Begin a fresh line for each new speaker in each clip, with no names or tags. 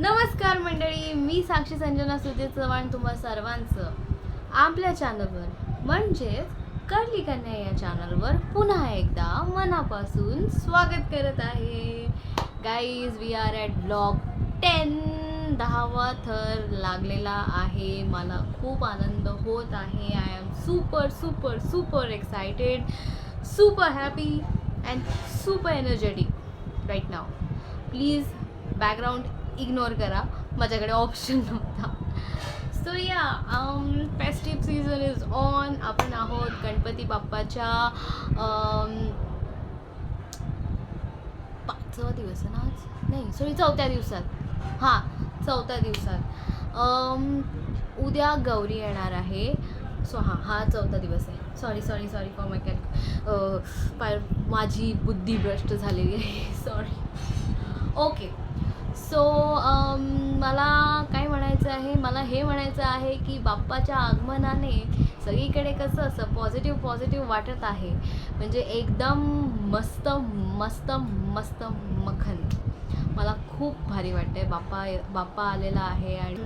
नमस्कार मंडळी मी साक्षी संजना सुधीर चव्हाण तुम्हा सर्वांचं आपल्या चॅनलवर म्हणजेच कर्ली कन्या या चॅनलवर पुन्हा एकदा मनापासून स्वागत करत आहे. Guys we are at blog ten दहावा थर लागलेला आहे. मला खूप आनंद होत आहे. I am super super super excited super happy and super energetic right now please background ignore करा. माझ्याकडे ऑप्शन नव्हता. सो या फेस्टिव्ह सीझन इज ऑन आपण आहोत गणपती बाप्पाच्या um, पाचवा दिवस आहे ना आज? नाही सॉरी चौथ्या दिवसात. हां चौथ्या दिवसात. Um, उद्या गौरी येणार आहे. सो हां हा चौथा दिवस आहे. Sorry sorry sorry for my cal माझी बुद्धी भ्रष्ट झालेली आहे. सॉरी ओके सो um, मला काय म्हणायचं आहे? मला हे म्हणायचं आहे की बाप्पाच्या आगमनाने सगळीकडे कसं असं पॉझिटिव्ह पॉझिटिव्ह वाटत आहे. म्हणजे एकदम मस्त मस्त मस्त मखन. मला खूप भारी वाटते बाप्पा बाप्पा आलेला आहे आणि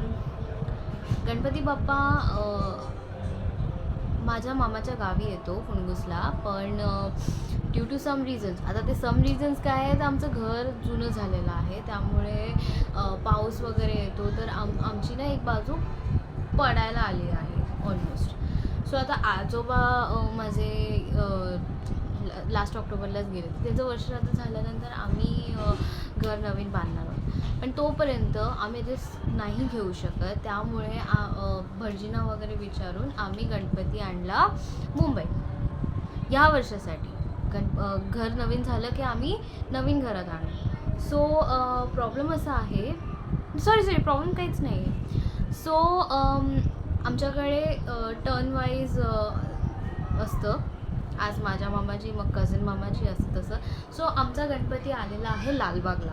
गणपती बाप्पा माझ्या मामाच्या गावी येतो फुणगुसला पण ड्यू टू सम रिझन्स आता ते सम रिझन्स काय आहेत आमचं घर जुनं झालेलं आहे. त्यामुळे पाऊस वगैरे येतो तर आम आमची ना एक बाजू पडायला आली आहे ऑलमोस्ट सो आता आजोबा माझे लास्ट ऑक्टोबरलाच गेले. त्यांचं वर्ष आता झाल्यानंतर आम्ही घर नवीन बांधणार आहोत. पण तोपर्यंत आम्ही ते नाही घेऊ शकत. त्यामुळे आ- वगैरे विचारून आम्ही गणपती आणला मुंबई. या वर्षासाठी. गण घर नवीन झालं की आम्ही नवीन घरात आणू. सो प्रॉब्लेम असा आहे. सॉरी सॉरी प्रॉब्लेम काहीच नाही आहे सो आमच्याकडे टर्न वाईज असतं. आज माझ्या मामाची मग कझन मामाची असं तसं. सो आमचा गणपती आलेला आहे लालबागला.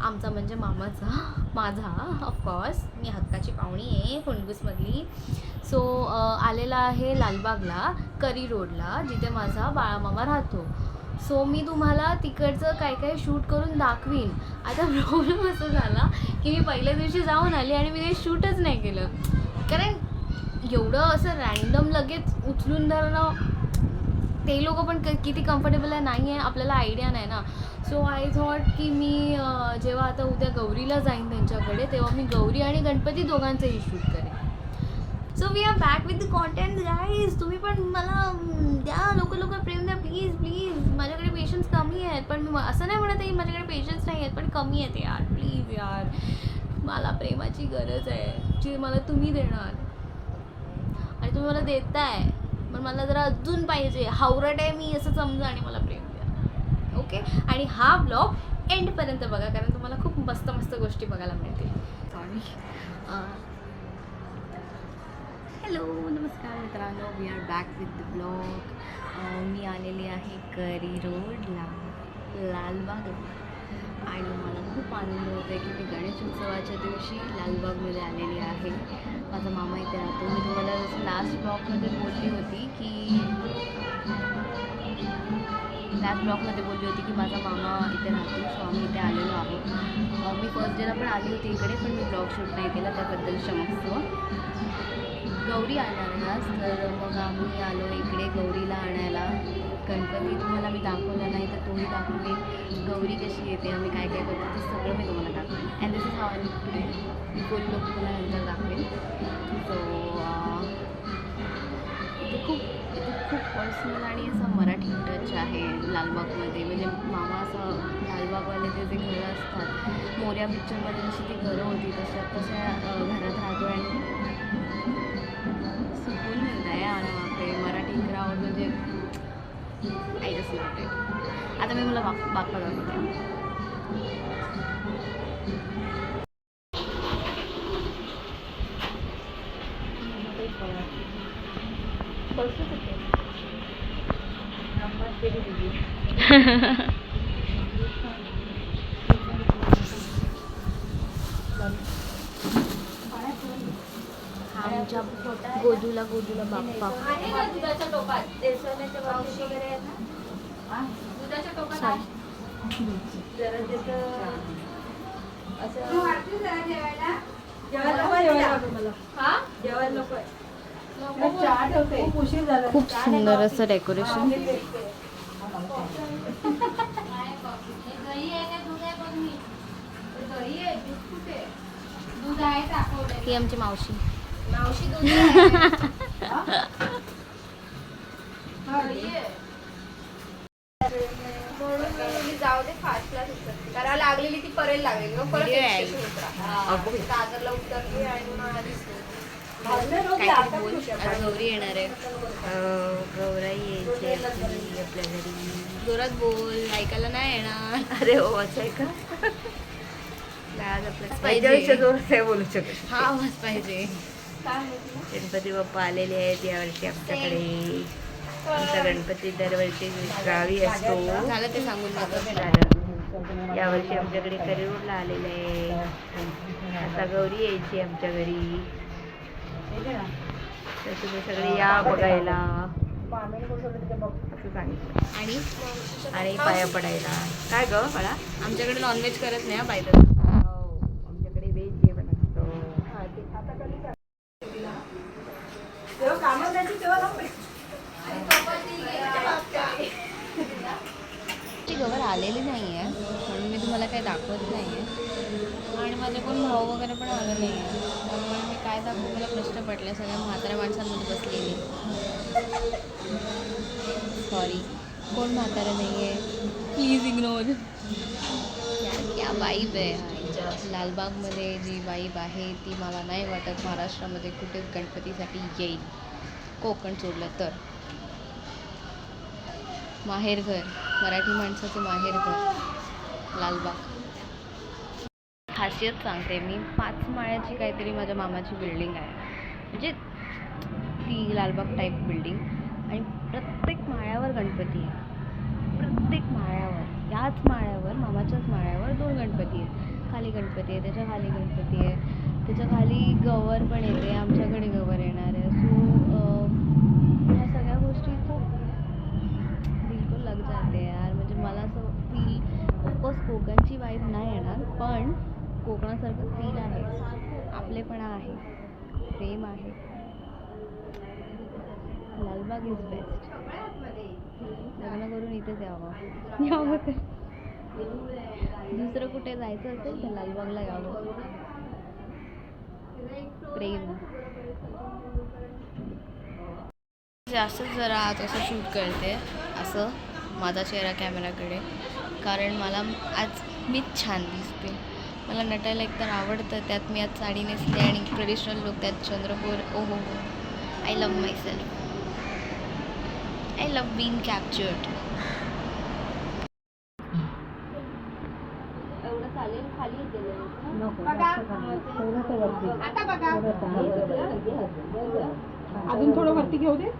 आमचा म्हणजे मामाचा माझा ऑफकोर्स मी हक्काची पाहुणी आहे फुणगुसमधली सो आलेला आहे लालबागला करी रोडला जिथे माझा बाळामामा राहतो. सो मी तुम्हाला तिकडचं काय काय शूट करून दाखवीन. आता प्रॉब्लेम असं झाला की मी पहिल्या दिवशी जाऊन आली आणि मी ते शूटच नाही केलं. कारण एवढं असं रँडम लगेच उचलून धरणं ते लोक पण क- किती कम्फर्टेबल आहे नाही आहे आपल्याला आयडिया नाही ना. सो आय थॉट की मी जेव्हा आता उद्या गौरीला जाईन त्यांच्याकडे तेव्हा मी गौरी आणि गणपती दोघांचंही शूट करेन. So we are back with the content guys तुम्ही पण मला द्या. लोक लोक प्रेम द्या. प्लीज प्लीज माझ्याकडे पेशन्स कमी आहेत. पण मी असं नाही म्हणत आहे माझ्याकडे पेशन्स नाही आहेत पण कमी आहेत यार. प्लीज यार. मला प्रेमाची गरज आहे जी मला तुम्ही देणार. आणि तुम्ही मला देताय. पण मला जरा अजून पाहिजे. हावरट आहे मी असं समजा आणि मला प्रेम द्या. ओके आणि हा ब्लॉग एंडपर्यंत बघा कारण तुम्हाला खूप मस्त मस्त गोष्टी बघायला मिळतील. सॉरी हॅलो नमस्कार मित्रांनो. We are back with the blog मी आलेली आहे करी रोडला लालबागला. आणि मला खूप आनंद होतो आहे की मी गणेश उत्सवाच्या दिवशी लालबागमध्ये आलेली आहे. माझा मामा इथे राहतो. मी तुम्हाला जसं लास्ट ब्लॉकमध्ये बोलली होती की लास्ट ब्लॉकमध्ये बोलली होती की माझा मामा इथे राहतो सो आम्ही इथे आलेलो आहोत. मी फर्स्ट डेला पण आली होती इकडे पण मी ब्लॉग शूट नाही केला त्याबद्दल क्षमस्व गौरी आणणार आज तर मग आम्ही आलो इकडे गौरीला आणायला. गणपती तुम्हाला मी दाखवला नाही तर तोही दाखवते गौरी कशी येते आम्ही काय काय करतो ते सगळं मी तुम्हाला दाखवेन. And this is how I today लोक तुम्हाला नंतर दाखवेन. सो इथे खूप इथे खूप पर्सनल आणि असं मराठी टच आहे लालबागमध्ये. म्हणजे मामा असं लालबागवाले ते जे घरं असतात मोर्या पिक्चरमध्ये जशी ती घरं होती तशा तशा घरात राहतो. आणि सुकून मिळत आहे आणि मराठी क्राऊड म्हणजे आय जस्ट लव्ह इट आता मी मला बाप बाप्पा दाखवते आमच्या गोजूला गोजूला बाप्पा. खूप सुंदर असं डेकोरेशन ही आमची मावशी.
जाऊ दे फास्टलाच उतरते कारण लागलेली ती परेल लागलेली मग परत उतरा दादरला उतरली आणि दिसली
गौरी येणार आहे गौराई यायची आपल्या घरी जोरात बोल ऐकायला नाही येणार
अरे हो असं आहे का
आज आपल्या
जोरात बोलू शकत
हा आवाज पाहिजे.
गणपती बाप्पा आलेले आहेत यावर्षी आमच्याकडे. आमचा गणपती दरवर्षी गावी असतो.
झालं ते सांगून
झालं. यावर्षी आमच्याकडे करिरूरला आलेले आहे आता गौरी यायची आमच्या घरी. तर तुम्ही सगळे या बघायला. असं सांगितलं.
आणि?
आणि पाया पडायला. काय ग? मला
आमच्याकडे नॉनव्हेज करत नाही पाहिजे
आमच्याकडे व्हेज जेवण असतं
गवर आलेली नाही आहे म्हणून मी तुम्हाला काही दाखवत नाही आहे आणि माझे कोण भाऊ वगैरे पण आलं नाही आहे त्यामुळे मी काय दाखवू मला प्रश्न पडले सगळ्या म्हाताऱ्या माणसांमध्ये बसलेली. सॉरी कोण म्हातारं नाही आहे प्लीज इग्नोर क्या वाईब आहे लालबागमध्ये जी वाईब आहे ती मला नाही वाटत महाराष्ट्रामध्ये कुठेच गणपतीसाठी येईल. कोकण सोडलं तर. माहेरघर. मराठी माणसाचं माहेरघर. लालबाग. खासियत सांगते मी पाच माळ्याची काहीतरी माझ्या मामाची बिल्डिंग आहे. म्हणजे ती लालबाग टाईप बिल्डिंग आणि प्रत्येक माळ्यावर गणपती आहे. प्रत्येक माळ्यावर याच माळ्यावर मामाच्याच माळ्यावर दोन गणपती आहेत. खाली गणपती आहे त्याच्याखाली गणपती आहे. त्याच्याखाली गवर पण येते आमच्याकडे गवर येणार आहे. सो ह्या सगळ्या गोष्टी खूप बिलकुल लग जाते यार म्हणजे मला असं फील ऑफकोर्स कोकणची वाईफ नाही येणार पण कोकणासारखं फील आहे. आपलेपणा आहे. प्रेम आहे. लालबाग इज बेस्ट लग्न करून इथेच यावं. यावं तर दुसरं कुठे जायचं असेल तर लालबागला यावं. प्रेम. जास्त जरा तसं शूट करते असं माझा चेहरा कॅमेराकडे कारण मला आज मीच छान दिसते. मला नटायला एकतर आवडतं त्यात मी आज साडी नेसते आणि ट्रेडिशनल लुक त्यात चंद्रपूर ओ हो. हो I love myself I love been captured एवढं चालेल खाली
आता बघा.
अजून थोडं वरती घेऊ दे.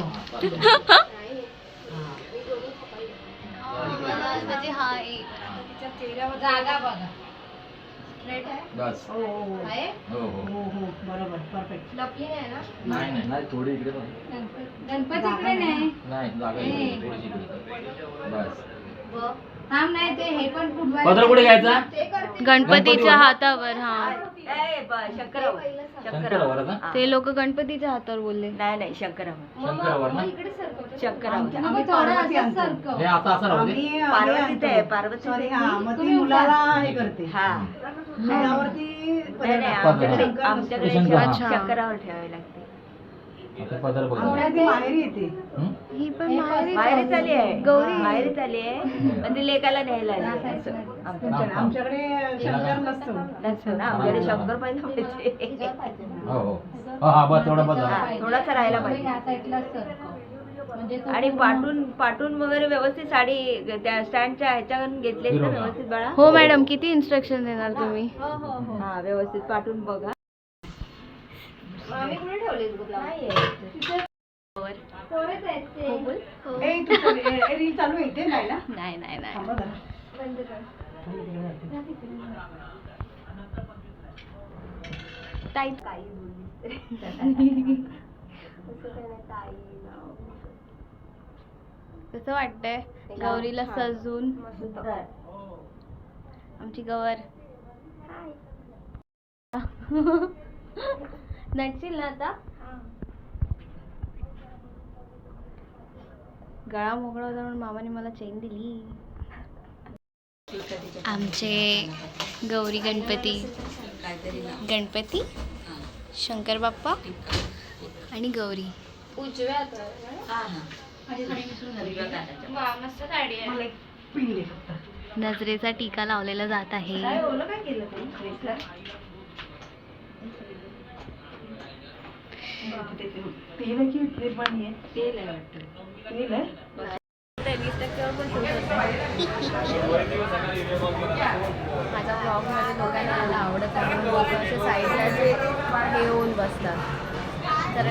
साच्याने घेऊ
या इकडे.
म्हणजे हा एक
तिच्या चेहऱ्यावर जागा बघा
बस
हो हो हो.
आहे
हो हो
हो हो बरोबर परफेक्ट
लपली नाही ना
नाही नाही नाही थोडी इकडे बघ.
गणपती गणपतीकडे नाही
नाही जागा इकडे, थोडीशी इकडे. बस
बघ. थांब नाही ते हे पण फुटवायला
पदर कुठे घ्यायचा?
ते करते.
गणपतीच्या हातावर हा.
ए, ब- शंकरावर.
ते लोक गणपतीच्या हातावर बोलले.
नाही नाही शंकरावर.
शंकरावर ना?
इकडे सरकवतो
शंकरावर.
आम्ही पार्वती आणतो.
हे आता असं राहू दे.
आम्ही
पार्वतीच आहे, पार्वतीच
सॉरी
आहे.
हा मग ती मुलाला हे करते.
हा. नाही नाही आमच्याकडे
पदर.
आमच्याकडे
शंकर,
शं-. शंकरावर ठेवावी लागते.
आता पदर बघ.
ती येते.
हं?
माहेरीच
बाहेर चाली आहे.
गौरी.
बाहेर चाली आहे. पण ती लेकाला न्यायला आली आहे, असं. आमच्या-
आमच्याकडे शंकर नसतो.
नसतो ना? आमच्याकडे शंकर पाहिजे पाहिजे
हो हो. हा हा बस तेवढा बस.
हा, थोडासा राहायला पाहिजे.
म्हणजे
आणि पाठून पाठून वगैरे व्यवस्थित साडी त्या स्टँडच्या ह्याच्यावरून घेतले ना. व्यवस्थित बाळा?
हो मॅडम किती इन्स्ट्रक्शन देणार तुम्ही?
हो हो
व्यवस्थित पाठवून बघा.
आम्ही
रील चालू आहे इथे नाही ना?
नाही नाही नाही.
थांबा जरा.
बंद कर.
ताई.
ताई बोलली. असं काय नाही, ताई नाव.
कसं वाटतंय? गौरीला सजून. आमची गवर. नटशील ना आता. गळा मोकळा होता म्हणून मामाने मला चेन दिली. आमचे गौरी गणपती. गणपती शंकर बाप्पा आणि गौरी.
उजव्या
नजरेचा टीका लावलेला जात आहे.
काय ओलं काय केलं ते? ड्रेसला?
तेल आहे की निर्माणी आहे
तेल आहे वाटतं.
तेल आहे
माझ्या ब्लॉगमध्ये लोकांना मला आवडत आहे. म्हणून लोक असे साईडला जे हे होऊन बसतात. तर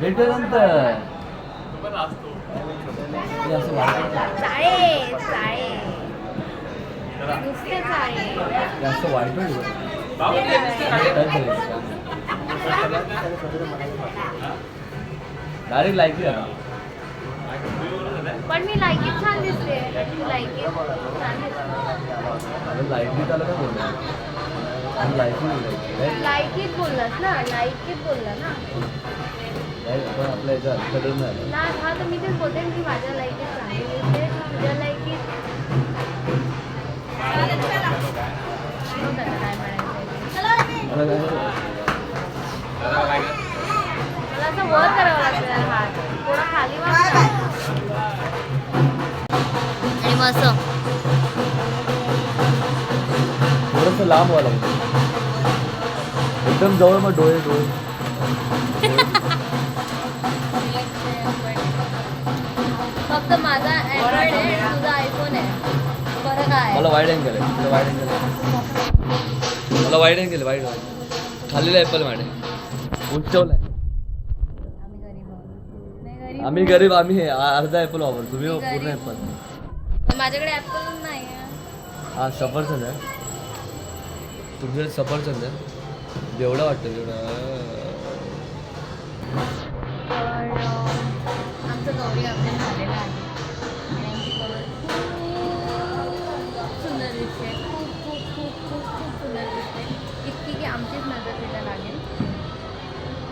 भेटल्यानंतर हे.
चाळे चाळे. नुसते चाळे.
हे असं वाईट डायरेक्ट लाईक
पण मी लायकीत छान दिसते लायकीत छान दिसते
लाईटली त्याला काय बोलणार लाईटली
लायकीत बोललास ना लायकीत बोलला ना।
आपण आपल्या याच्यात कडून नाही
ना हा तर मी तेच बोलते की माझ्या लायकीत चांगली दिसते तुझ्या लायकीत हो त्याला काय म्हणायचं
मला काय
मला असं वर करावं लागतं हात थोडा खाली वाटतं आणि मग असं
थोडंसं लांब व्हावं लागतं एकदम जवळ मग डोळे डोळे.
फक्त माझा अँड्रॉइड आहे तुझा आयफोन आहे. फरक आहे
मला वाईड अँगल आहे. वाईड अँगल आहे. मला वाईड अँगल वाईड वाईड खाल्लेला ॲपल माझे आम्ही गरीब आम्ही हे अर्धा ॲपल वापरतो. तुम्ही पूर्ण. ॲपल
माझ्याकडे ऍपल नाही
हा सफरचंद आहे. तुमच्याकडे सफरचंद आहे. जेवढं वाटतं तेवढं.
आमचीच नजर तिला लागेल.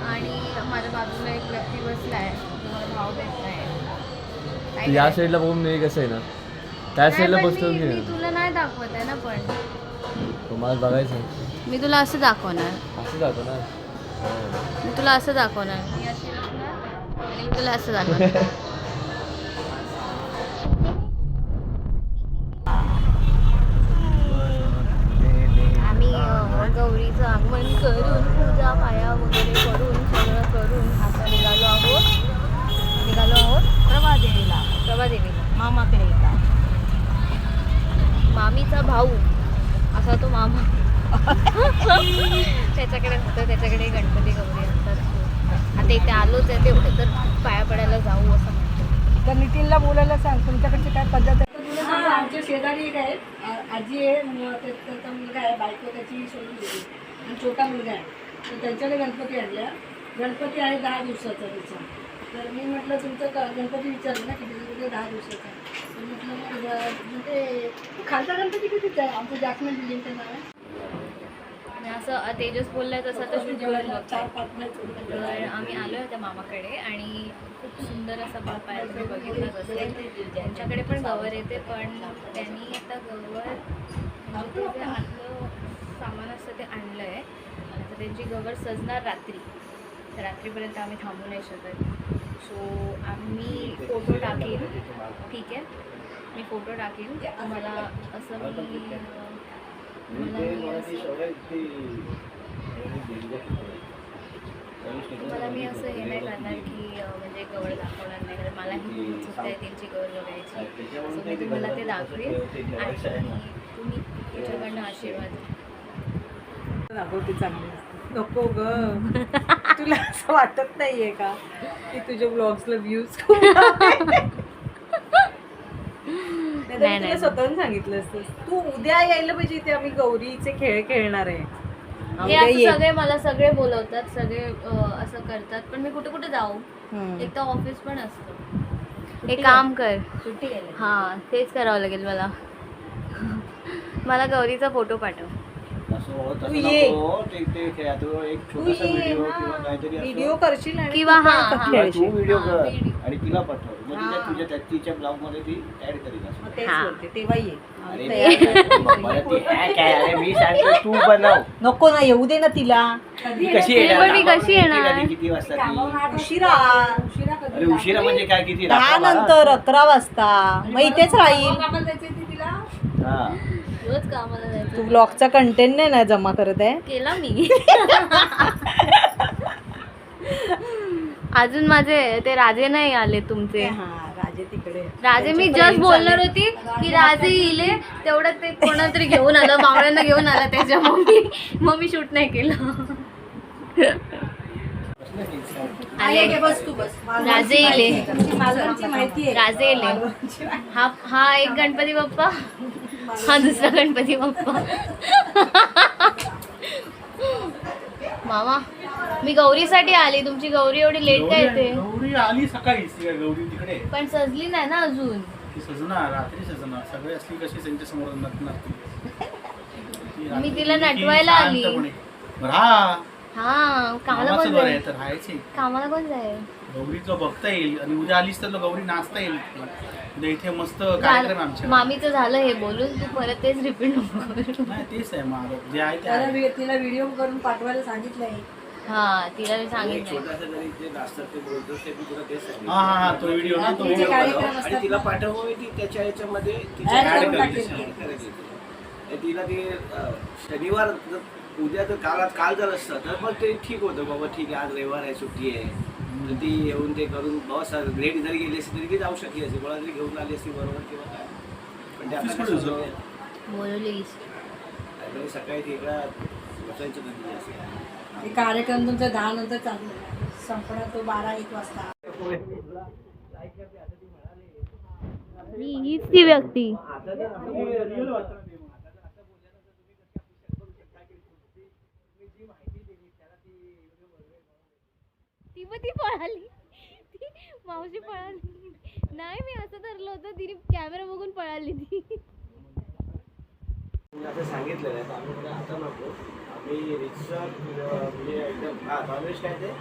आणि माझ्या बाजूला एक व्यक्ती बसला आहे. जो मला भाव देत नाही काय
या? साईडला बघून मी कसं आहे ना त्या
नाही,
साईडला
पण
बसतो
मी-
की
तुला नाही दाखवत आहे ना पण.
तुम्हाला बघायचं.
मी तुला असं दाखवणार.
असं जातो ना हो.
मी तुला असं दाखवणार. मी अशी आणि मी तुला असं दाखवणार आम्ही अ, गौरीचं आगमन करून पूजा पाया वगैरे करून सगळं करून आता निघालो आहोत निघालो आहोत
प्रभादेवीला
प्रभादेवीला
मामाकडे येतात
मामीचा भाऊ असा तो मामा त्याच्याकडे होतं त्याच्याकडे गणपती गौरी असतात आता इथे आलोच आहे तेवढे तर पाया पडायला जाऊ असं म्हणतो
तर नितीनला बोलायला सांग तुमच्याकडची काय पद्धत आहे तुला सांगू, आमच्या शेजारी एक आहे आ- आजी आहे मग ते- त्यांचा मुलगा आहे बायको त्याची सोडून दिली छोटा मुलगा आहे. तर त्यांच्याकडे गणपती आणल्या गणपती आहे दहा दिवसाचा त्याचा. तर मी म्हटलं तुमचं ग- गणपती विचारलं ना किती दिवसाचा दहा दिवसाचा? तर म्हटलं म्हणजे खालचा गणपती कितीचा आहे? आमचं जास्मिन बिल्डिंगचं नाव आहे.
असं तेजस बोललाय तसं तर शूट करून तर आम्ही आलो होत्या मामाकडे आणि खूप सुंदर असा बाप्पा आहे तुम्ही बघितलाच असेल. त्यांच्याकडे पण गवर येते पण त्यांनी आता गवर म्हणजे आतलं सामान असतं ते आणलं आहे आता त्यांची गवर सजणार रात्री. रात्रीपर्यंत आम्ही थांबू नाही शकत. सो आम्ही फोटो टाकेन. ठीक आहे? मी फोटो टाकेन. तुम्हाला असं मी मला मी असं तुम्हाला मी असं हे नाही करणार की म्हणजे गवळ दाखवणार नाही. कारण मलाही उत्सुकता आहे त्यांची गवळ बघायची. सो मी तुम्हाला ते दाखवेन. आणि तुम्ही त्याच्याकडनं आशीर्वाद घ्या.
दाखवते चांगली नको ग. तुला असं वाटत नाहीये का की तुझ्या ब्लॉग्सला व्ह्यूज
नाही,
तुला
नाही.
स्वतःहून सांगितलं असतंस. तू उद्या यायला पाहिजे इथे आम्ही गौरीचे खेळ खेळणार आहे.
हे
उद्या
असं
ये.
सगळे मला सगळे बोलवतात सगळे अं, असं करतात. पण मी कुठे कुठे जाऊ?
हम्म.
एक तर ऑफिस पण असतं. एक काम कर.
सुट्टी
हां तेच करावं लागेल मला. मला गौरीचा फोटो पाठव.
तू ये.
तू एक
तू
छोटासा
ये
व्हिडिओ
ना.
किंवा काहीतरी
व्हिडिओ
असं
करशील आणि
किंवा
तू पण
हा,
आता. खेळशील.
तू व्हिडिओ
हा,
कर
व्हिडिओ.
आणि तिला पाठव मग तिच्या
हा.
तुझ्या त्या- तिच्या ब्लॉगमध्ये ती ऍड करेल असं.
मग तेच
हा.
बोलते तेव्हा ये
अरे
तयार आहे.
मला ती hack आहे अरे मी सांगतो तू बनव
नको ना येऊ दे ना तिला
ती कशी
पण
येणार
मी कशी
किती
येणार?
कधी किती वाजता ती
उशिरा
अरे उशिरा म्हणजे काय किती
दहा
रात्र बारा?
नंतर अकरा वाजता मग इथेच राहील
हा
रोज कामाला
तू ब्लॉगचा कंटेंट नाही ना जमा करत आहे?
केला मी. अजून माझे ते राजे नाही आले तुमचे.
हा राजे तिकडे.
राजे मी जस्ट बोलणार. होती की राजे येले तेवढं ते कोणाला तरी घेऊन आलं मावळ्यांना घेऊन आलं त्याच्या मग मी मग मी शूट नाही केलं आले
बस तू बस.
राजे येले
मालवणची माहिती आहे.
राजे येले हा हा एक गणपती बाप्पा. हा दुसरा गणपती बाप्पा. मामा मी गौरीसाठी आली. तुमची गौरी एवढी लेट काय येते?
गौरी आली सकाळी. गौरी तिकडे?
पण सजली नाही ना अजून?
ती सजणार रात्री सजणार सगळे असली कशी त्यांच्यासमोर नटणार
मी तिला नटवायला आली.
हा.
हा कामाला कोण जाईल?
तर राहायचे
कामाला कोण जाईल?
गौरी जो बघता येईल. आणि उद्या आलीस तर गौरी नाचता येईल. उद्या इथे मस्त कार्यक्रम आमच्या
मामीचं झालं हे बोलून तू परत तेच रिपीट नको.
नाही तेच आहे जे आहे ते
त्याला
आहे.
वि- तिला व्हिडिओ करून पाठवायला सांगितलंय
हा तिला मी सांगितलं
छोटासा जरी ते नाचतात ते बोलतोस ते मी तुला तेच सांगितलं.
हा हा हा तो व्हिडिओ ना तो
तिचे
व्हिडिओ
कार्यक्रम
बनव.
असतात
आणि तिला
ना.
पाठव मी ती त्याच्या
add करून. टाकेल.
आणि तिला ते अं, शनिवार जर उद्या तर काल काल जर असतं तर मग ते ठीक होतं बाबा ठीक आहे आज रविवार आहे सुट्टी आहे तर ती येऊन ते करून सर लेट जरी गेली असती तरी ती जाऊ शकली असती कोणा जरी घेऊन आली असती बरोबर किंवा काय? पण ते आता कसं होतं, सकाळी ते इकडं.
हे कार्यक्रम तुमचा दहा नंतर चालू आहे. संपणार तो बारा एक वाजता.
ही हीच ती व्यक्ती. ती पण ती पळाली. ती मावशी पळाली. नाही मी असं धरलं होतं तिने कॅमेरा बघून पळाली ती.
मी असं सांगितलेलं आहे तर आम्ही म्हणजे आता नको. आम्ही रिक्षा म्हणजे एकदम हा नॉनव्हेज काय ते?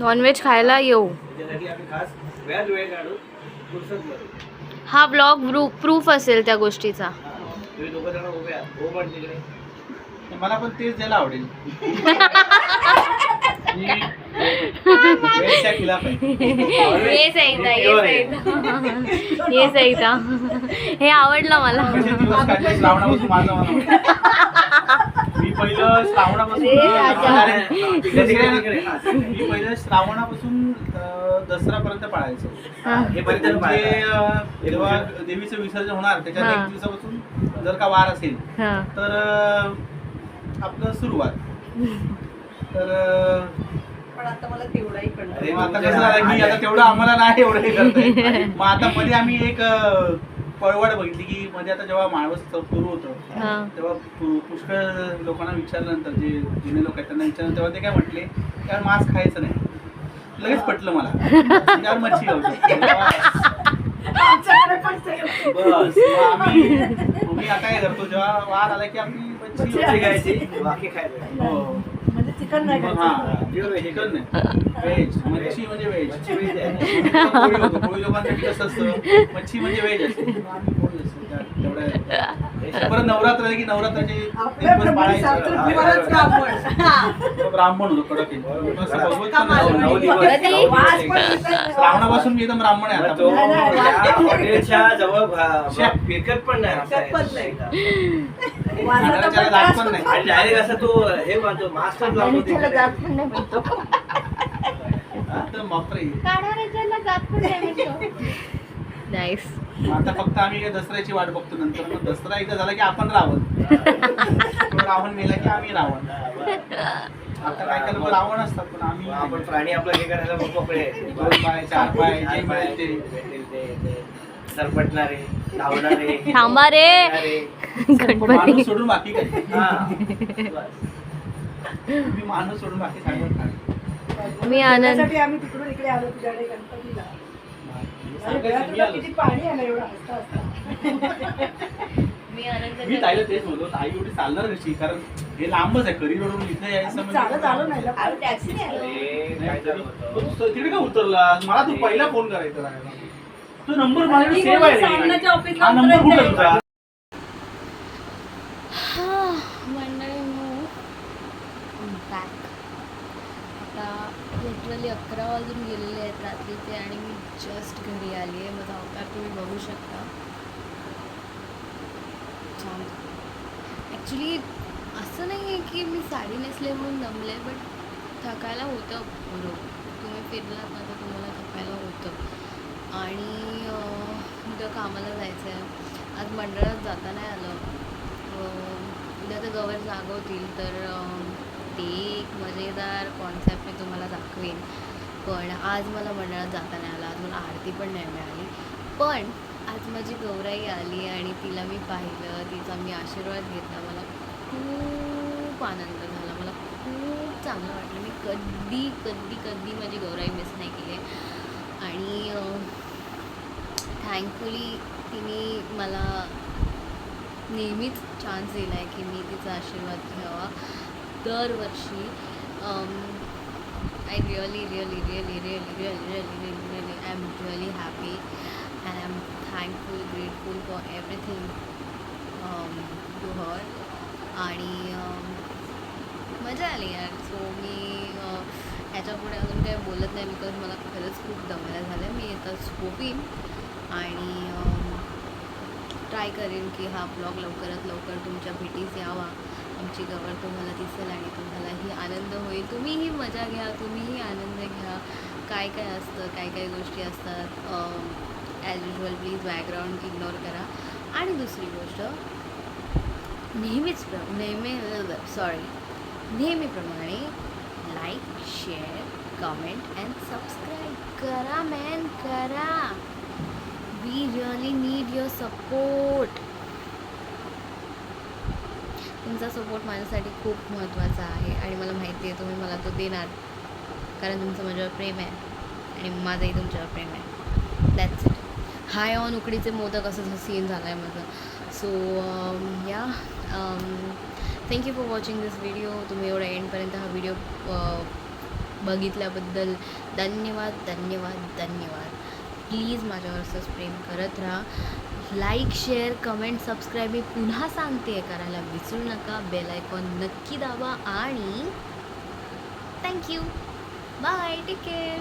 नॉनव्हेज खायला येऊ.
त्याच्यासाठी आम्ही खास वेळात वेळ करू.
हा ब्लॉग प्रूफ असेल त्या गोष्टीचा.
तुम्ही दोघं जण उभे आहात हो पण तिकडे.
मला पण तेच द्यायला आवडेल.
ये सहिता ये सहिता हे आवडलं मला
श्रावणापासून
हा.
अं, दसरापर्यंत पाळायचो
हे पर्यंत
जेव्हा देवीचं विसर्जन होणार त्याच्या
हा.
एक दिवसापासून जर का वार असेल
हा
तर आपलं सुरुवात तर
पण आता मला तेवढाही कळलं
अरे
मग आता कसं झालं मी आता तेवढं आम्हाला नाही एवढं हे करतोय मग आता मध्ये आम्ही एक अं, पळवाट बघितली की मध्ये आता जेव्हा माळवस सुरू होतं
हा.
तेव्हा पु- पुष्कळ लोकांना विचारल्यानंतर जे जुने लोक आहेत त्यांना विचारलं तेव्हा ते काय म्हटले यार मांस खायचं नाही. लगेच पटलं मला. यार मच्छी खाऊ शकतो.
बस
मग आम्ही मी आता काय करतो जेव्हा वार आला की आम्ही मच्छी
मच्छी खायची बाकी खायचं
हो.
म्हणजे चिकन नाही खायचं.
हा मच्छी म्हणजे व्हेज
आहे.
कोळी होतो कोळी लोकांसाठी कसं असतं मच्छी म्हणजे व्हेज असते आम्ही कोळी असतो त्या- तेवढ्या परत नवरात्र आले की नवरात्राचे
आपल्या
दिवस
ब्रह्मणी
पाळायचे.
संस्कृतीवरच ब्राह्मण.
तो ब्राह्मण होतो कडक एकदम. असं भगवत पण
कमाल.
नाही.
नऊ दिवस.
कधी?
वास पण दिसत नाही.
श्रावणापासून मी एकदम ब्राह्मण आहे
मग तो
आता
नाही, नाही,
त्या
वाटते.
हॉटेलच्या जवळ भा-
शे.
फिरकत पण नाही
फिरकत पण नाही. पण त्रास होतो.
डायरेक्ट असं तो हे मास्टर
आणि त्याला पण नाही म्हणतो.
एकदम बापरे.
काढायला जात पण नाही म्हणतो. नाईस
आता फक्त आम्ही काय दसऱ्याची वाट बघतो नंतर. मग दसरा एकदा झाला की आपण रावण. तो रावण मेला की आम्ही रावण. आता काय काय लोक रावण असतात पण आम्ही
आपण प्राणी आपलं हे करायला मग मोकळे
दोन पाय चार पाय जे मिळेल ते.
भेटेल ते, ते. सरपटणारे.
थांबा रे. गणपती.
सोडून बाकी माणूस सोडून बाकी
मी आनंद
मी ताईला तेच बोलतो एवढी चालणार कशी? कारण हे लांबच आहे करी रोडून इथे म्हणजे तिकडे का उतरला? मला तू पहिला फोन करायचा तू नंबर माझ्याकडे
मी
सेव्ह आहे
ऑफिसला
हा नंबर कुठे तुझा.
मंडळी बॅक आता लिटरली अकरा वाजून गेलेले आहेत रात्रीचे आणि मी जस्ट घरी आली आहे. माझा अवतार तुम्ही बघू शकता. छान. ॲक्च्युली असं नाही आहे की मी साडी नेसले म्हणून दमले बट थकायला होतं बरोबर. तुम्ही फिरलात ना तर तुम्हाला थकायला होतं. आणि उद्या कामाला जायचं आहे आज मंडळात जाता नाही आलं उद्या तर गवर जागवतील तर ते एक मजेदार कॉन्सेप्ट मी तुम्हाला दाखवेन. पण आज मला मंडळात जाता नाही आलं. आज मला आरती पण नाही मिळाली. पण आज माझी गौराई आली आणि तिला मी पाहिलं. तिचा मी आशीर्वाद घेतला. मला खूप आनंद झाला. मला खूप चांगलं वाटलं. मी कधी कधी कधी माझी गौराई मिस नाही केली. आणि थँकफुली तिने मला नेहमीच चान्स दिला आहे की मी तिचा आशीर्वाद घ्यावा. दरवर्षी I really really really really really really really really I am really happy and I am thankful grateful for everything to her आणि um, मजा आली यार. सो मी uh, ह्याच्यापुढे अजून काही बोलत नाही बिकॉज मला खरंच खूप दमायला झालं मी आता झोपीन. आणि ट्राय करेन की हा ब्लॉग लवकरात लवकर तुमच्या भेटीस यावा. आमची गवर तुम्हाला दिसेल आणि तुम्हालाही आनंद होईल. तुम्हीही मजा घ्या तुम्हीही आनंद घ्या. काय काय असतं काय काय गोष्टी असतात as usual please background ignore करा. आणि दुसरी गोष्ट नेहमीच प्र नेहमी सॉरी नेहमीप्रमाणे like share comment and subscribe करा मॅन करा. We really need your support तुमचा सपोर्ट माझ्यासाठी खूप महत्त्वाचा आहे आणि मला माहिती आहे तुम्ही मला तो देणार. कारण तुमचं माझ्यावर प्रेम आहे आणि माझंही तुमच्यावर प्रेम आहे. दॅट्स इट हाय ऑन उकडीचे मोदक असं सीन झाला आहे माझं. सो या thank you for watching this video तुम्ही एवढ्या एंडपर्यंत हा व्हिडिओ uh, बघितल्याबद्दल धन्यवाद धन्यवाद धन्यवाद. प्लीज माझ्यावर असंच प्रेम करत राहा. लाईक शेअर कमेंट सबस्क्राईब मी पुन्हा सांगते करायला. विसरू नका. बेल आयकॉन नक्की दाबा आणि थँक्यू बाय टेक केअर